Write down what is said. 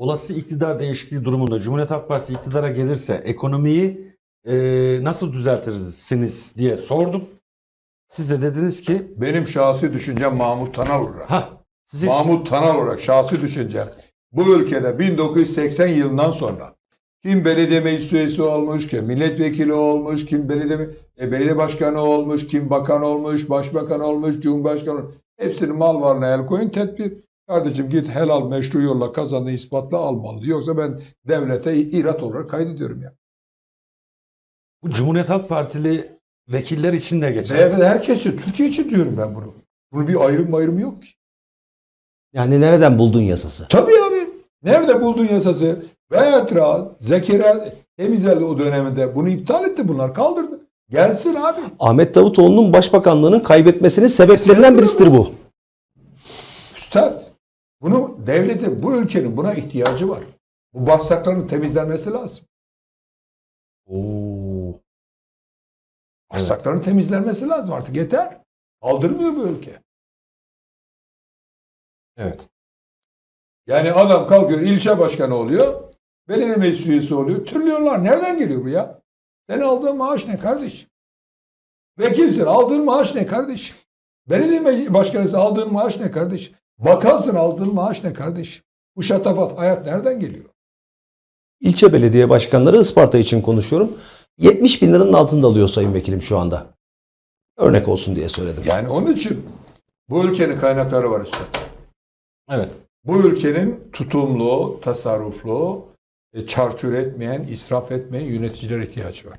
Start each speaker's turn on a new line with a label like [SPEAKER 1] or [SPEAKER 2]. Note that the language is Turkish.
[SPEAKER 1] olası iktidar değişikliği durumunda Cumhuriyet Halk Partisi iktidara gelirse ekonomiyi e, nasıl düzeltirsiniz diye sordum. Siz de dediniz ki
[SPEAKER 2] Benim şahsi düşüncem Mahmut Tanal olarak.
[SPEAKER 1] ha sizi
[SPEAKER 2] Mahmut Tanal olarak şahsi düşüncem. Bu ülkede 1980 yılından sonra kim belediye meclis üyesi olmuş, kim milletvekili olmuş, kim belediye, e, belediye başkanı olmuş, kim bakan olmuş, başbakan olmuş, cumhurbaşkanı olmuş. Hepsinin mal varlığına el koyun tedbir. Kardeşim git helal meşru yolla kazandığı ispatla almalı. Yoksa ben devlete irat olarak kaydediyorum ya.
[SPEAKER 1] bu Cumhuriyet Halk Partili vekiller için de geçer.
[SPEAKER 2] Beyefendi herkes için, Türkiye için diyorum ben bunu. Bunun bir ayrım ayrım yok ki.
[SPEAKER 3] Yani nereden buldun yasası?
[SPEAKER 2] Tabii abi. Nerede buldun yasası? Gayet rahat. Zekeriya Temizeli o döneminde bunu iptal etti bunlar. Kaldırdı. Gelsin abi.
[SPEAKER 3] Ahmet Davutoğlu'nun başbakanlığının kaybetmesinin sebeplerinden birisidir bu.
[SPEAKER 2] Üstad. Bunu devletin, bu ülkenin buna ihtiyacı var. Bu bağırsakların temizlenmesi lazım.
[SPEAKER 1] Oo.
[SPEAKER 2] Bağırsakların temizlenmesi lazım artık. Yeter. Kaldırmıyor bu ülke.
[SPEAKER 1] Evet.
[SPEAKER 2] Yani adam kalkıyor ilçe başkanı oluyor. Belediye meclis üyesi oluyor. Trilyonlar nereden geliyor bu ya? Senin aldığın maaş ne kardeşim? Vekilsin aldığın maaş ne kardeşim? Belediye başkanısı aldığın maaş ne kardeşim? Bakansın aldığın maaş ne kardeşim? Bu şatafat hayat nereden geliyor?
[SPEAKER 3] İlçe belediye başkanları Isparta için konuşuyorum. 70 bin liranın altında alıyor sayın vekilim şu anda. Örnek olsun diye söyledim.
[SPEAKER 2] Yani onun için bu ülkenin kaynakları var üstad.
[SPEAKER 1] Evet.
[SPEAKER 2] Bu ülkenin tutumlu, tasarruflu, e, çarçur etmeyen, israf etmeyen yöneticilere ihtiyacı var.